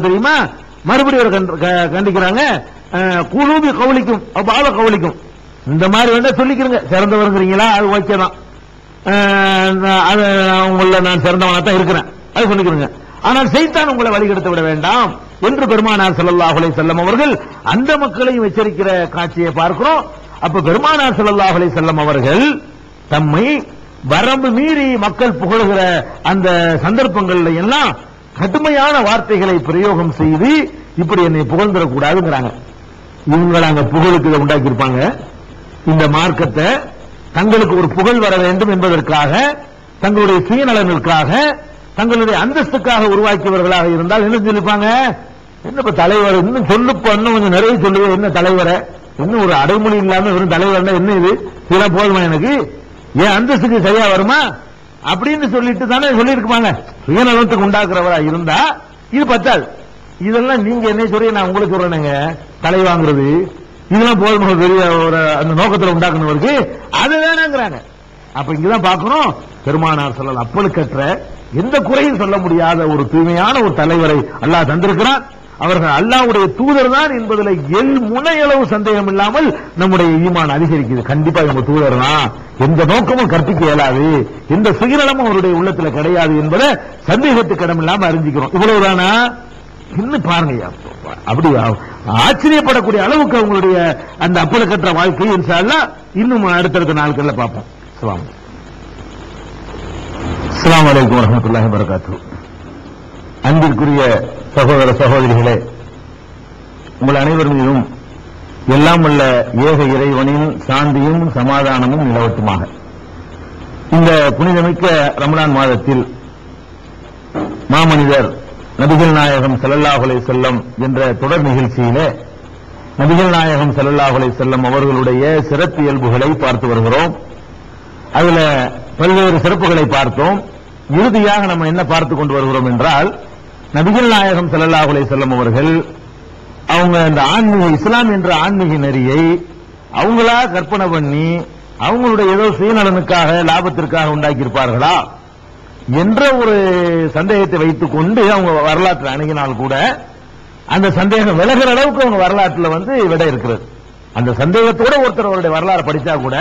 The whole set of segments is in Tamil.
தெரியுமா? மறுபடியும் கண்டிக்கிறாங்க. குழுவி கவுளிக்கும் பால கவுளிக்கும் இந்த மாதிரி வேணா சொல்லிக்கிறங்க. சிறந்தவருங்கிறீங்களா? அது ஓகே தான். அஹ், நான் அது உங்கள நான் சிறந்தவனா தான் இருக்கிறேன். அது சொல்லிக்கிறங்க. ஆனால் செய்தான் உங்களை வழிகெடுத்து விட வேண்டாம். என்று பெருமானார் ஸல்லல்லாஹு அலைஹி வஸல்லம் அவர்கள் அந்த மக்களையும் எச்சரிக்கிற காட்சியை பார்க்கிறோம். அப்ப பெருமானார் ஸல்லல்லாஹு அலைஹி வஸல்லம் அவர்கள் தம்மை வரம்பு மீறி மக்கள் புகழுகிற அந்த சந்தர்ப்பங்கள்ல எல்லாம் கடுமையான வார்த்தைகளை பிரயோகம் செய்து இப்படி என்னை புகழ்ந்துடக்கூடாதுங்கிறாங்க. இவங்க அங்க புகழுக்கு இதை உண்டாக்கியிருப்பாங்க. இந்த மார்க்கத்தை தங்களுக்கு ஒரு புகழ் வர வேண்டும் என்பதற்காக தங்களுடைய சுயநலனுக்காக தங்களுடைய அந்தஸ்துக்காக உருவாக்கியவர்களாக இருந்தால் என்ன சொல்லிருப்பாங்க என்ன இப்ப தலைவர் இன்னும் சொல்லுப்ப இன்னும் கொஞ்சம் நிறைய சொல்லுங்க என்ன தலைவரை? இன்னும் ஒரு அடைமொழி இல்லாம வெறும் தலைவர்னா என்ன இது? இதெல்லாம் போதுமா எனக்கு? என் அந்தஸ்துக்கு சரியா வருமா? அப்படின்னு சொல்லிட்டு தானே சொல்லியிருப்பாங்க சுயநலத்துக்கு உண்டாக்குறவரா இருந்தா இது பத்தாது. இதெல்லாம் நீங்க என்ன சொல்லி நான் உங்களுக்கு சொல்றேனுங்க. தலை வாங்குறது இதெல்லாம் போதுமா பெரிய ஒரு அந்த நோக்கத்துல உண்டாக்குனவருக்கு அது வேணாங்கிறாங்க. அப்ப இங்கதான் பாக்கணும் பெருமானார் சொல்லலாம் அப்பழுக்கற்ற எந்த குறையும் சொல்ல முடியாத ஒரு தூய்மையான ஒரு தலைவரை அல்லாஹ் தந்திருக்கிறான். அவர்கள் அல்லாவுடைய தூதர் தான் என்பதில் எல் முனையளவு சந்தேகம் இல்லாமல் நம்முடைய ஈமான் அதிகரிக்குது. கண்டிப்பா இவங்க தூதர் தான் எந்த நோக்கமும் கற்பிக்க இயலாது. எந்த சுயநலமும் அவருடைய உள்ளத்துல கிடையாது என்பதை சந்தேகத்துக்கு இடம் அறிஞ்சிக்கிறோம். இவ்வளவுதானா? இன்னும் பாருங்க அப்படி ஆச்சரியப்படக்கூடிய அளவுக்கு அவங்களுடைய அந்த அப்பழுக்கற்ற வாழ்க்கை இன்ஷா இன்னும் அடுத்தடுத்த நாட்கள்ல பார்ப்போம். அஸ்லாம் அஸ்ஸலாமு அலைக்கும் வரகாத்து அன்பிற்குரிய சகோதர சகோதரிகளே உங்கள் அனைவர் மீதும் எல்லாம் உள்ள ஏக இறைவனின் சாந்தியும் சமாதானமும் நிலவட்டுமாக. இந்த புனிதமிக்க ரமலான் மாதத்தில் மாமனிதர் நபிகள் நாயகம் ஸல்லல்லாஹு செல்லம் என்ற தொடர் நிகழ்ச்சியிலே நபிகள் நாயகம் ஸல்லல்லாஹு செல்லம் அவர்களுடைய சிறப்பு இயல்புகளை பார்த்து வருகிறோம். அதுல பல்வேறு சிறப்புகளை பார்த்தோம். இறுதியாக நம்ம என்ன பார்த்து கொண்டு வருகிறோம் என்றால் நபிகள் நாயகம் செல்லல்லாஹுலே அலைஹி அவர்கள் அவங்க இந்த ஆன்மீக இஸ்லாம் என்ற ஆன்மீக நெறியை அவங்களா கற்பனை பண்ணி அவங்களுடைய ஏதோ சுயநலனுக்காக லாபத்திற்காக உண்டாக்கியிருப்பார்களா என்ற ஒரு சந்தேகத்தை வைத்துக் கொண்டு அவங்க வரலாற்றை அணுகினால் கூட அந்த சந்தேகம் விலகிற அளவுக்கு அவங்க வரலாற்றில் வந்து விட இருக்கிறது. அந்த சந்தேகத்தோட ஒருத்தர் அவருடைய வரலாறு படிச்சா கூட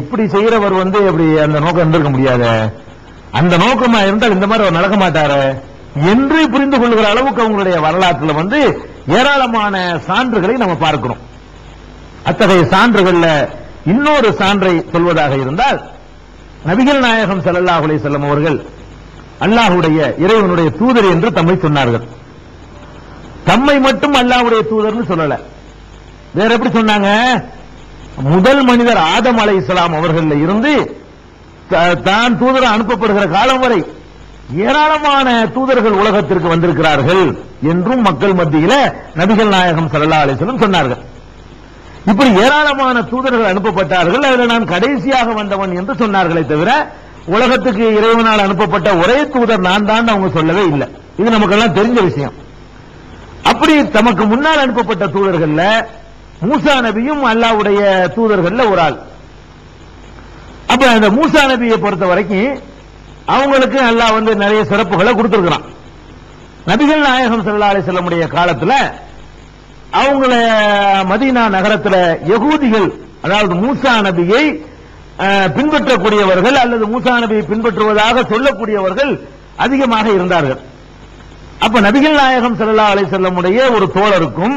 இப்படி செய்யறவர் வந்து எப்படி அந்த நோக்கம் இருந்திருக்க முடியாத. அந்த நோக்கமா இருந்தால் இந்த மாதிரி அவர் நடக்க மாட்டாரு. என்று புரிந்து கொள்கிற அளவுக்கு அவங்களுடைய வரலாற்றுல வந்து ஏராளமான சான்றுகளை நம்ம பார்க்கிறோம். அத்தகைய சான்றுகள்ல இன்னொரு சான்றை சொல்வதாக இருந்தால் நபிகள் நாயகம் செல்லல்லாஹுலே செல்லம் அவர்கள் அல்லாஹுடைய இறைவனுடைய தூதர் என்று தம்மை சொன்னார்கள். தம்மை மட்டும் அல்லாஹ்வுடைய தூதர்னு சொல்லல. வேற எப்படி சொன்னாங்க? முதல் மனிதர் ஆதம் அலை இஸ்லாம் அவர்கள் இருந்து த- தான் தூதர் அனுப்பப்படுகிற காலம் வரை ஏராளமான தூதர்கள் உலகத்திற்கு வந்திருக்கிறார்கள் என்றும் மக்கள் மத்தியில நபிகள் நாயகம் சல்லா அலிசலம் சொன்னார்கள். இப்படி ஏராளமான தூதர்கள் அனுப்பப்பட்டார்கள். அதில் நான் கடைசியாக வந்தவன் என்று சொன்னார்களே தவிர உலகத்துக்கு இறைவனால் அனுப்பப்பட்ட ஒரே தூதர் நான் தான் அவங்க சொல்லவே இல்லை. இது நமக்கெல்லாம் தெரிஞ்ச விஷயம். அப்படி தமக்கு முன்னால் அனுப்பப்பட்ட தூதர்கள்ல மூசா நபியும் அல்லாவுடைய தூதர்கள்ல ஒரு ஆள். அப்ப அந்த மூசா நபியை பொறுத்த வரைக்கும் அவங்களுக்கு அல்லாஹ் வந்து நிறைய சிறப்புகளை கொடுத்திருக்கிறான். நபிகள் நாயகம் செல்லா அலி செல்லமுடைய காலத்தில் அவங்கள மதீனா நகரத்தில் யகூதிகள் அதாவது மூசா நபியை பின்பற்றக்கூடியவர்கள் அல்லது மூசா நபியை பின்பற்றுவதாக சொல்லக்கூடியவர்கள் அதிகமாக இருந்தார்கள். அப்ப நபிகள் நாயகம் செல்லா அலைஹி செல்லமுடைய ஒரு தோழருக்கும்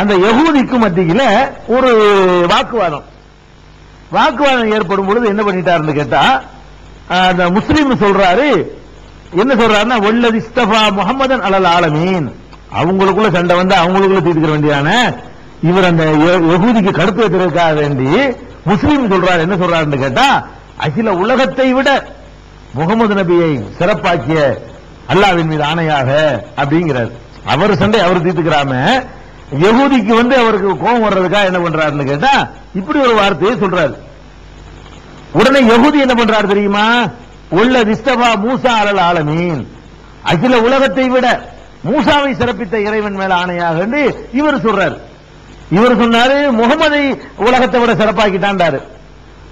அந்த யகூதிக்கும் மத்தியில் ஒரு வாக்குவாதம். வாக்குவாதம் ஏற்படும் பொழுது என்ன பண்ணிட்டாருன்னு கேட்டா அந்த முஸ்லீம் சொல்றாரு என்ன சொல்றாருன்னா வல்லதி இஸ்தபா முகமதன் அலல் ஆலமீன். அவங்களுக்குள்ள சண்டை வந்து அவங்களுக்குள்ள தீர்த்துக்க வேண்டியான இவர் அந்த ய- கடுப்பு ஏற்றுறதுக்காக வேண்டி முஸ்லீம் சொல்றாரு. என்ன சொல்றாருன்னு கேட்டா அகில உலகத்தை விட முகமது நபியை சிறப்பாக்கிய அல்லாவின் மீது ஆணையாக அப்படிங்கிறார். அவர் சண்டை அவர் தீர்த்துக்கிறாம யகூதிக்கு வந்து அவருக்கு கோபம் வர்றதுக்காக என்ன பண்றாருன்னு கேட்டா இப்படி ஒரு வார்த்தையை சொல்றாரு. உடனே யகுதி என்ன பண்றாரு தெரியுமா? உள்ள ரிஸ்தபா மூசா அலல் ஆலமீன். அகில உலகத்தை விட மூசாவை சிறப்பித்த இறைவன் மேல ஆணையாக என்று இவர் சொல்றாரு. இவர் சொன்னாரு முகமதை உலகத்தை விட சிறப்பாக்கிட்டான்டாரு.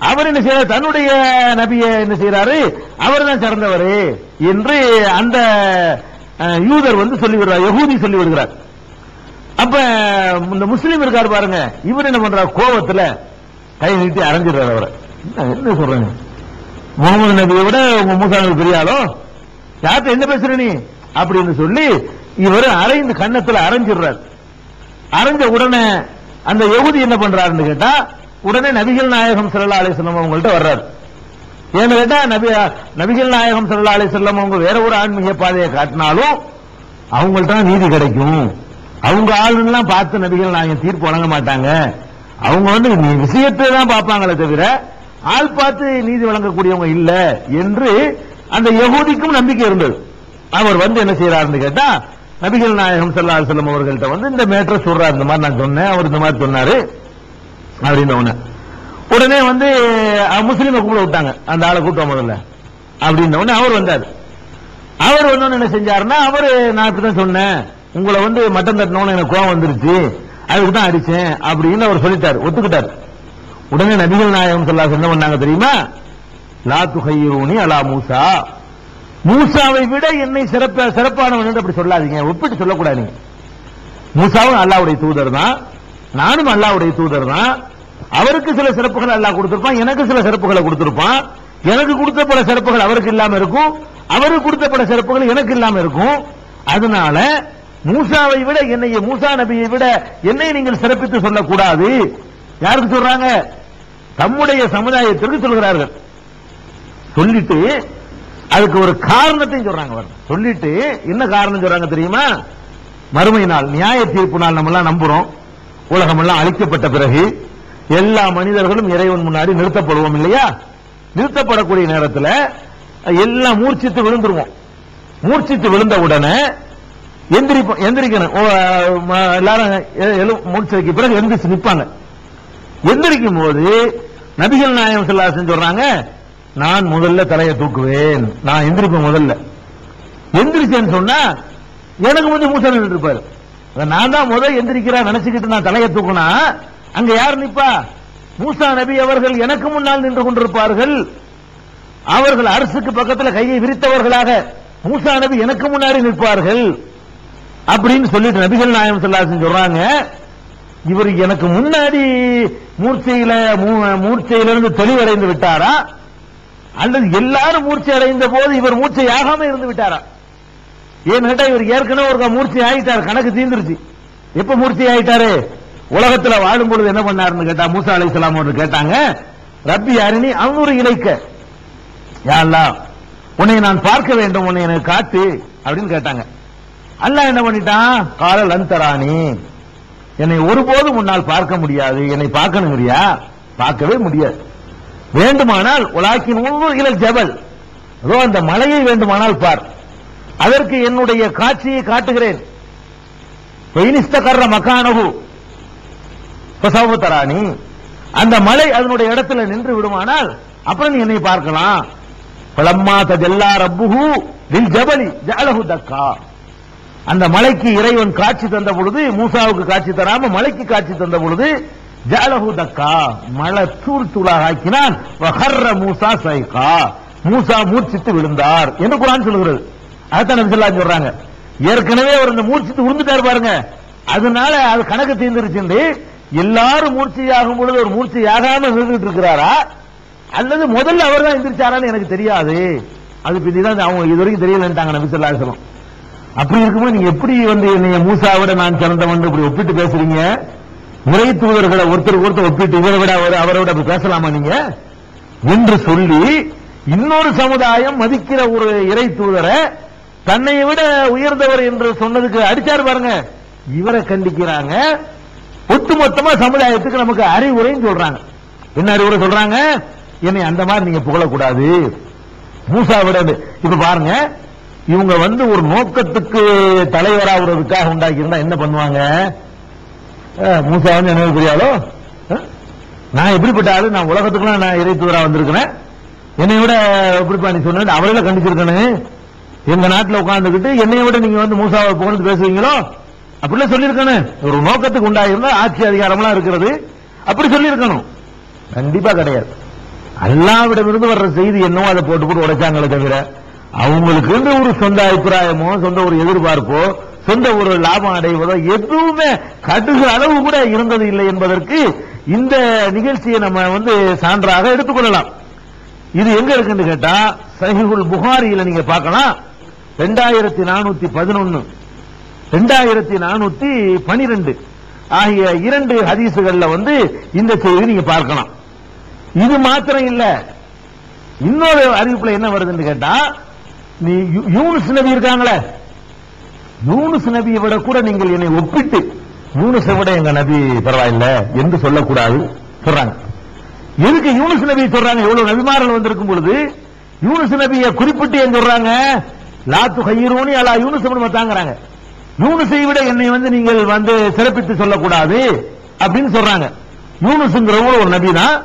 அவர் என்ன செய்யறாரு தன்னுடைய நபியை என்ன செய்யறாரு அவர் தான் சிறந்தவர் என்று அந்த யூதர் வந்து சொல்லி விடுறார் யகூதி சொல்லி விடுகிறார். அப்ப இந்த முஸ்லீம் இருக்காரு பாருங்க இவர் என்ன பண்றார்? கோபத்துல கை நீட்டி அரைஞ்சிடுறாரு அவரை. என்ன- என்ன முகமது நபியை விட உங்க மூசா நபி பெரிய யார்கிட்ட என்ன பேசுற நீ? அப்படின்னு சொல்லி இவர் அரைந்து கன்னத்தில் அரைஞ்சிடுறாரு. அரைஞ்ச உடனே அந்த எகுதி என்ன பண்றாருன்னு கேட்டா உடனே நபிகள் நாயகம் ஸல்லல்லாஹு அலைஹி வஸல்லம் அவங்கள்ட்ட வர்றாரு. ஏன்னு கேட்டா நபி நபிகள் நாயகம் ஸல்லல்லாஹு அலைஹி செல்லம் அவங்க வேற ஒரு ஆன்மீக பாதையை காட்டினாலும் அவங்கள்ட்ட தான் நீதி கிடைக்கும். அவங்க ஆளுலாம் பார்த்து நபிகள் நாயகம் தீர்ப்பு வழங்க மாட்டாங்க. அவங்க வந்து விஷயத்தை தான் பார்ப்பாங்களே தவிர ஆள் பார்த்து நீதி வழங்கக்கூடியவங்க இல்ல என்று அந்த யகூதிக்கும் நம்பிக்கை இருந்தது. அவர் வந்து என்ன செய்யறாருன்னு கேட்டா நபிகள் நாயகம் சல்லா செல்லம் அவர்கள்ட்ட வந்து இந்த மேட்டரை சொல்றாரு இந்த மாதிரி நான் சொன்னேன் அவர் இந்த மாதிரி சொன்னாரு அப்படின்னு உடனே வந்து முஸ்லீமை கூப்பிட விட்டாங்க. அந்த ஆளை கூட்டம் முதல்ல. அப்படின்ன அவர் வந்தார். அவர் வந்து என்ன செஞ்சாருன்னா அவரு நான் இப்பதான் சொன்னேன். உங்களை வந்து மட்டம் தட்டணும்னு எனக்கு கோவம் வந்துருச்சு. அதுக்கு தான் அடிச்சேன் அப்படின்னு அவர் சொல்லிட்டார் ஒத்துக்கிட்டார். உடனே நபிகள் நாயகம் சொல்லா என்ன பண்ணாங்க தெரியுமா? லா துகையூனி அலா மூசா. மூசாவை விட என்னை சிறப்ப சிறப்பானவன் என்று அப்படி சொல்லாதீங்க. ஒப்பிட்டு சொல்லக்கூடாது மூசாவும் அல்லாவுடைய தூதர் தான். நானும் அல்லாவுடைய தூதர் தான். அவருக்கு சில சிறப்புகள் அல்லாஹ் கொடுத்திருப்பான். எனக்கு சில சிறப்புகளை கொடுத்திருப்பான். எனக்கு கொடுத்த பல சிறப்புகள் அவருக்கு இல்லாம இருக்கும். அவருக்கு கொடுத்த பல சிறப்புகள் எனக்கு இல்லாம இருக்கும். அதனால மூசாவை விட என்னைய மூசா நபியை விட என்னை நீங்கள் சிறப்பித்து சொல்லக்கூடாது. யாருக்கு சொல்றாங்க? தம்முடைய சமுதாயத்திற்கு சொல்கிறார்கள். சொல்லிட்டு அதுக்கு ஒரு காரணத்தையும் சொல்றாங்க சொல்லிட்டு என்ன காரணம் சொல்றாங்க தெரியுமா? மறுமை நாள் நியாய தீர்ப்பு நாள் நம்ம எல்லாம் நம்புறோம். உலகம் எல்லாம் அழிக்கப்பட்ட பிறகு எல்லா மனிதர்களும் இறைவன் முன்னாடி நிறுத்தப்படுவோம் இல்லையா? நிறுத்தப்படக்கூடிய நேரத்தில் எல்லாம் மூர்ச்சித்து விழுந்துருவோம். மூர்ச்சித்து விழுந்த உடனே எந்திரிப்போம் எந்திரிக்கணும். ஓ, ம- எல்லாரும் எ- மூர்ச்சைக்கு பிறகு எந்திரிச்சு நிற்பாங்க எந்திரிக்கும் போது நபிகள் நாயகம் சொல்லாசன் சொல்றாங்க நான் முதல்ல தலையை தூக்குவேன். நான் எந்திரிப்பேன் முதல்ல. எந்திரிச்சேன்னு சொன்னா எனக்கு வந்து மூசா நின்று இருப்பாரு. நான் தான் முதல் எந்திரிக்கிறா நினைச்சுக்கிட்டு நான் தலையை தூக்குனா அங்க யார் நிப்பா? மூசா நபி அவர்கள் எனக்கு முன்னால் நின்று கொண்டிருப்பார்கள். அவர்கள் அரசுக்கு பக்கத்தில் கையை விரித்தவர்களாக மூசா நபி எனக்கு முன்னாடி நிற்பார்கள். அப்படின்னு சொல்லிட்டு நபிகள் நாயம் சொல்லாசன் சொல்றாங்க இவர் எனக்கு முன்னாடி மூர்ச்சையில மூ- மூர்ச்சையிலிருந்து தெளிவடைந்து விட்டாரா? அல்லது எல்லாரும் மூர்ச்சை அடைந்த போது இவர் மூர்ச்சை ஆகாம இருந்து விட்டாரா? ஏன்னு கேட்டா இவர் ஏற்கனவே ஒரு மூர்ச்சை ஆயிட்டார் கணக்கு தீர்ந்துருச்சு. எப்ப மூர்த்தி ஆயிட்டாரு? உலகத்துல வாழும் பொழுது என்ன பண்ணாருன்னு கேட்டா மூசா அலைஹிஸ்ஸலாம் ஒன்று கேட்டாங்க. ரப்பி அருணி அவனூறு இணைக்க யா உன்னை நான் பார்க்க வேண்டும் உன்னை எனக்கு காட்டு அப்படின்னு கேட்டாங்க. அல்லா என்ன பண்ணிட்டான்? கால லந்தராணி என்னை ஒருபோதும் உன்னால் பார்க்க முடியாது. என்னை பார்க்கணுங்கிறியா? பார்க்கவே முடியாது. வேண்டுமானால் உலாக்கின் உள்ளூர் இல ஜபல். அதோ அந்த மலையை வேண்டுமானால் பார். அதற்கு என்னுடைய காட்சியை காட்டுகிறேன். பெயினிஸ்தகர்ற மக்கானகு தராணி அந்த மலை அதனுடைய இடத்துல நின்று விடுமானால் அப்புறம் நீ என்னை பார்க்கலாம். பலம்மா தஜல்லா ரப்புஹு லில் ஜபலி ஜஅலஹு தக்கா. அந்த மலைக்கு இறைவன் காட்சி தந்த பொழுது மூசாவுக்கு காட்சி தராம மலைக்கு காட்சி தந்த பொழுது ஜஅலஹு தக்கா மலை தூள் தூளாக ஆக்கினான். வஹர்ர மூசா சைகா. மூசா மூர்ச்சித்து விழுந்தார் என்று குரான் சொல்கிறது. அதான் நபி சொல்றாங்க. ஏற்கனவே அவர் இந்த மூர்ச்சித்து விழுந்துட்டார் பாருங்க. அதனால அது கணக்கு தீர்ந்துருச்சு எல்லாரும் மூர்ச்சையாகும் பொழுது ஒரு மூர்ச்சி ஆகாம இருந்துட்டு இருக்கிறாரா? அல்லது முதல்ல அவர் தான் எந்திரிச்சாரான்னு எனக்கு தெரியாது. அது பின்னிதான் அவங்க இது வரைக்கும் தெரியலன்ட்டாங்க நபி அப்படி இருக்கும்போது நீங்க எப்படி வந்து என்னைய மூசாவிட நான் சிறந்தவன் இப்படி ஒப்பிட்டு பேசுறீங்க? இறை தூதர்களை ஒருத்தருக்கு ஒருத்தர் ஒப்பிட்டு இவரை விட அவரை அவரை விட அப்படி பேசலாமா நீங்க? என்று சொல்லி இன்னொரு சமுதாயம் மதிக்கிற ஒரு இறை தூதரை தன்னை விட உயர்ந்தவர் என்று சொன்னதுக்கு அடிச்சார் பாருங்க. இவரை கண்டிக்கிறாங்க. ஒட்டுமொத்தமா சமுதாயத்துக்கு நமக்கு அறிவுரைன்னு சொல்றாங்க. என்ன அறிவுரை சொல்றாங்க? என்னை அந்த மாதிரி நீங்க புகழக்கூடாது. மூசா விட இப்ப பாருங்க. இவங்க வந்து ஒரு நோக்கத்துக்கு தலைவராகிறதுக்காக உண்டாக்கி இருந்தா என்ன பண்ணுவாங்க? மூசா வந்து என்ன புரியாதோ? நான் எப்படிப்பட்ட ஆளு? நான் உலகத்துக்குலாம் நான் இறை தூதரா வந்திருக்கிறேன். என்னை விட எப்படிப்பா நீ சொன்ன அவரையில கண்டிச்சிருக்கணும் எங்க நாட்டில் உட்காந்துக்கிட்டு என்னைய விட நீங்க வந்து மூசாவை புகழ்ந்து பேசுவீங்களோ? அப்படிலாம் சொல்லியிருக்கணும் ஒரு நோக்கத்துக்கு உண்டாயிருந்தா ஆட்சி அதிகாரம்லாம் இருக்கிறது. அப்படி சொல்லியிருக்கணும். கண்டிப்பா கிடையாது. அல்லாவிடமிருந்து வர்ற செய்தி என்னவோ அதை போட்டு போட்டு உடைச்சாங்களே தவிர அவங்களுக்கு ஒரு சொந்த அபிப்பிராயமோ சொந்த ஒரு எதிர்பார்ப்போ சொந்த ஒரு லாபம் அடைவதோ எதுவுமே கடுகு அளவு கூட இருந்தது இல்லை என்பதற்கு இந்த நிகழ்ச்சியை நம்ம வந்து சான்றாக எடுத்துக்கொள்ளலாம் இது எங்க இருக்குன்னு கேட்டா சஹிஹுல் புகாரியில நீங்க பார்க்கலாம். ரெண்டாயிரத்தி நானூத்தி பதினொன்னு ரெண்டாயிரத்தி நானூத்தி பனிரெண்டு ஆகிய இரண்டு ஹதீசுகள்ல வந்து இந்த செய்தி நீங்க பார்க்கலாம். இது மாத்திரம் இல்ல. இன்னொரு அறிவிப்புல என்ன வருதுன்னு கேட்டா நீ யூ- யூனுஸ் நபி இருக்காங்களே? யூனுஸ் நபியை விட கூட நீங்கள் என்னை ஒப்பிட்டு யூனுஸை விட எங்க நபி பரவாயில்ல என்று சொல்லக்கூடாது சொல்றாங்க. எதுக்கு யூனுஸ் நபி சொல்றாங்க? எவ்வளவு நபிமார்கள் வந்திருக்கும் பொழுது யூனுஸ் நபியை குறிப்பிட்டு ஏன் சொல்றாங்க? லாத்து கையிரோனி அலா யூனுஸ் தாங்கிறாங்க யூனுஸை விட என்னை வந்து நீங்கள் வந்து சிறப்பித்து சொல்லக்கூடாது அப்படின்னு சொல்றாங்க. யூனுஸ்ங்கிறவங்க ஒரு நபி தான்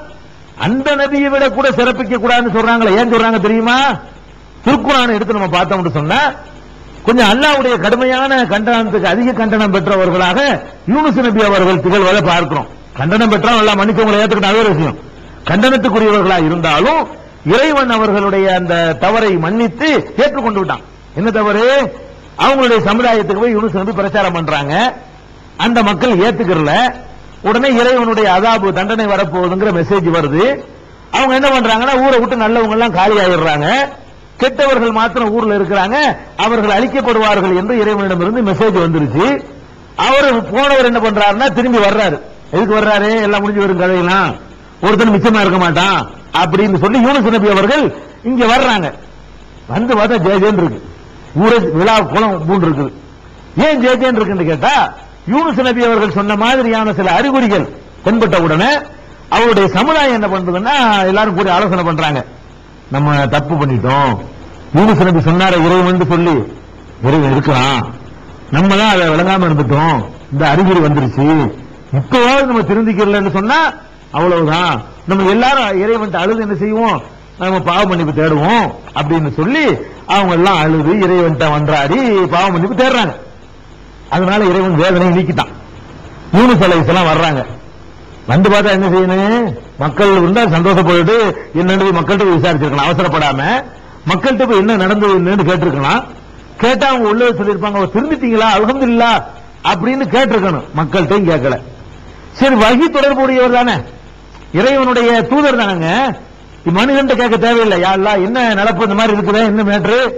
அந்த நபியை விட கூட சிறப்பிக்க கூடாதுன்னு சொல்றாங்களே. ஏன் சொல்றாங்க தெரியுமா? திருக்குறான் எடுத்து நம்ம பார்த்தோம்னு சொன்னா கொஞ்சம் அல்லாவுடைய கடுமையான கண்டனத்துக்கு அதிக கண்டனம் பெற்றவர்களாக யூனுஸ் நபி அவர்கள் திகழ்வதை பார்க்கிறோம். கண்டனம் பெற்றால் நல்லா மன்னிச்சவங்களை ஏற்றுக்கிட்ட அதே விஷயம். கண்டனத்துக்குரியவர்களா இருந்தாலும் இறைவன் அவர்களுடைய அந்த தவறை மன்னித்து ஏற்றுக்கொண்டு விட்டான். என்ன தவறு? அவங்களுடைய சமுதாயத்துக்கு போய் யூனுஸ் நபி பிரச்சாரம் பண்றாங்க. அந்த மக்கள் ஏத்துக்கிறல. உடனே இறைவனுடைய அதாபு தண்டனை வரப்போகுதுங்கிற மெசேஜ் வருது. அவங்க என்ன பண்றாங்கன்னா ஊரை விட்டு நல்லவங்க எல்லாம் காலி ஆயிடுறாங்க கெட்டவர்கள் மாத்திரம் ஊர்ல இருக்கிறாங்க அவர்கள் அழிக்கப்படுவார்கள் என்று இறைவனிடமிருந்து மெசேஜ் வந்துருச்சு. அவர் போனவர் என்ன பண்றாருன்னா திரும்பி வர்றாரு. எதுக்கு வர்றாரு? எல்லாம் முடிஞ்சு வரும் கதையெல்லாம். ஒருத்தன் மிச்சமா இருக்க மாட்டான் அப்படின்னு சொல்லி யூனிஸ் நபி அவர்கள் இங்க வர்றாங்க. வந்து பார்த்தா ஜெயஜென் இருக்கு. ஊரே விழா குளம் பூண்டு இருக்குது. ஏன் ஜெயஜென் இருக்குன்னு கேட்டா யூனிஸ் நபி அவர்கள் சொன்ன மாதிரியான சில அறிகுறிகள் தென்பட்ட உடனே அவருடைய சமுதாயம் என்ன பண்றதுன்னா எல்லாரும் கூடி ஆலோசனை பண்றாங்க. நம்ம தப்பு பண்ணிட்டோம். யூனிஸ் நபி சொன்னார இறைவன் சொல்லி. இறைவன் இருக்கலாம் நம்ம தான் அதை விளங்காம இருந்துட்டோம். இந்த அறிகுறி வந்துருச்சு. இப்பவாவது நம்ம திருந்திக்கிறலன்னு சொன்னா அவ்வளவுதான். நம்ம எல்லாரும் இறைவன் அழுது என்ன செய்வோம்? நம்ம பாவ மன்னிப்பு தேடுவோம் அப்படின்னு சொல்லி அவங்க எல்லாம் அழுது இறைவன் வந்தாடி பாவ மன்னிப்பு தேடுறாங்க. அதனால இறைவன் வேதனை நீக்கிட்டான். யூனிஸ் அலைஸ் எல்லாம் வர்றாங்க. வந்து பார்த்தா என்ன செய்யணும்? மக்கள் இருந்தா சந்தோஷப்பட்டு என்னன்னு மக்கள்கிட்ட விசாரிச்சிருக்கணும் அவசரப்படாம. மக்கள்கிட்ட போய் என்ன நடந்ததுன்னு கேட்டிருக்கலாம் கேட்டா அவங்க உள்ளத சொல்லியிருப்பாங்க "ஓ, திரும்பிட்டீங்களா அல்ஹம்துலில்லாஹ் அப்படின்னு கேட்டிருக்கணும். மக்கள்கிட்டையும் கேட்கல. சரி வகி தொடர்புடையவர் தானே. இறைவனுடைய தூதர் தானங்க. மனிதன் கேட்க தேவையில்லை. யா என்ன நடப்பு இந்த மாதிரி இருக்குதே? என்ன மேட்ரு?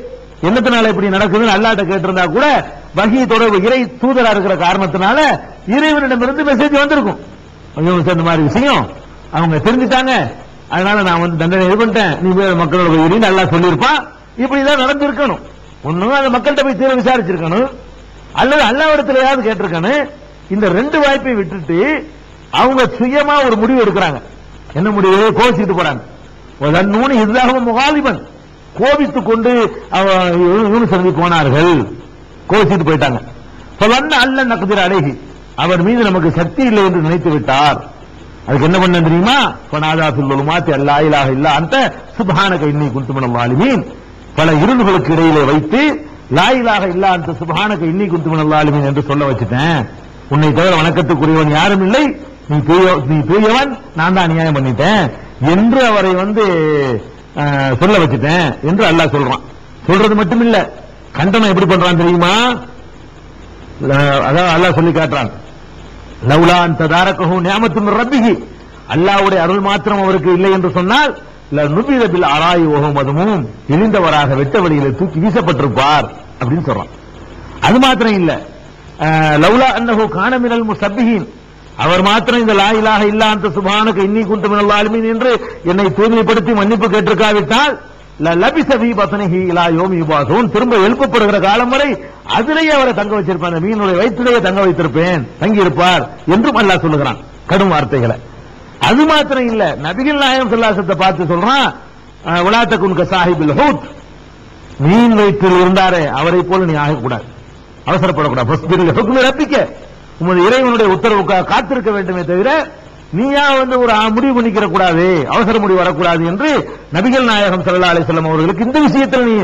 என்னத்தினால இப்படி நடக்குதுன்னு அல்லாட்ட கேட்டிருந்தா கூட வகி தொடர்பு இறை தூதரா இருக்கிற காரணத்தினால இறைவனிடமிருந்து மெசேஜ் வந்திருக்கும். இவனுக்கு இந்த மாதிரி விஷயம். அவங்க தெரிஞ்சுட்டாங்க. அதனால நான் வந்து தண்டனை இது பண்ணிட்டேன். நீ போய் மக்களோட போய் நல்லா சொல்லியிருப்பான் இப்படிதான் நடந்திருக்கணும். ஒன்னும் அந்த மக்கள்கிட்ட போய் தீர விசாரிச்சிருக்கணும். அல்லது அல்லாவிடத்திலேயாவது கேட்டிருக்கணும். இந்த ரெண்டு வாய்ப்பையும் விட்டுட்டு அவங்க சுயமா ஒரு முடிவு எடுக்கிறாங்க. என்ன முடிவு? கோபிச்சுட்டு போறாங்க. நூனி இல்லாம முகாலிபன். கோபித்துக் கொண்டு யூனுஸ் நபி போனார்கள். கோபிச்சுட்டு போயிட்டாங்க. அல்ல நக்குதிர அழகி அவர் மீது நமக்கு சக்தி இல்லை என்று நினைத்து விட்டார் அதுக்கு என்ன பண்ண தெரியுமா? பனாதா சொல்லுமாத்தி அல்லா இலாஹ இல்லா அந்த சுபான இன்னி குந்துமனம் வாலிமீன். பல இருள்களுக்கு இடையிலே வைத்து லாயிலாக இல்ல அந்த சுபான இன்னி குந்துமனம் வாலிமீன் என்று சொல்ல வச்சுட்டேன். உன்னை தவிர வணக்கத்துக்குரியவன் யாரும் இல்லை. நீ தூய நீ பெரியவன். நான் தான் அநியாயம் பண்ணிட்டேன். என்று அவரை வந்து அஹ், சொல்ல வச்சுட்டேன் என்று அல்லாஹ் சொல்றான். சொல்றது மட்டும் இல்ல கண்டனம் எப்படி பண்றான் தெரியுமா? அதான் அல்லாஹ் சொல்லி காட்டுறான். லவுலான் அந்த நியமத்தும் நியாமத்தும் ரப்பிஹி. அல்லாஹ்வுடைய அருள் மாத்திரம் அவருக்கு இல்லை என்று சொன்னால் நுபிதபில் ஆராய் ஓகம் இழிந்தவராக வெட்ட வழியில தூக்கி வீசப்பட்டிருப்பார் அப்படின்னு சொல்றான். அது மாத்திரம் இல்ல. லவுலா லவ்லா அன்னஹு கான மினல் அவர் மாத்திரம் இந்த லா இலாஹ இல்லா அந்த சுபானுக்கு இன்னி குண்டு ஆளுமின் என்று என்னை தூய்மைப்படுத்தி மன்னிப்பு கேட்டிருக்காவிட்டால் லபிச திரும்ப எழுப்பப்படுகிற காலம் வரை அதிலேயே அவரை தங்க வச்சிருப்பேன் மீனுடைய வயிற்றிலேயே தங்க வைத்திருப்பேன். தங்கி இருப்பார் என்றும் அல்லா சொல்லுகிறான். கடும் வார்த்தைகளை. அது மாத்திரம் இல்ல. நபிகள் நாயகம் சொல்லாசத்தை பார்த்து சொல்றான் விழாத்தக்குன் சாஹிபில் ஹூத். மீன் வயிற்றில் இருந்தாரே அவரை போல நீ ஆகக்கூடாது. அவசரப்படக்கூடாது. ரப்பிக்க. உமது இறைவனுடைய உத்தரவுக்காக காத்திருக்க வேண்டுமே தவிர நீயா வந்து ஒரு முடிவு பண்ணிக்கிற கூடாது அவசர முடிவு வரக்கூடாது என்று நபிகள் நாயகம் ஸல்லல்லாஹு அலைஹி அவர்களுக்கு இந்த விஷயத்தில் நீ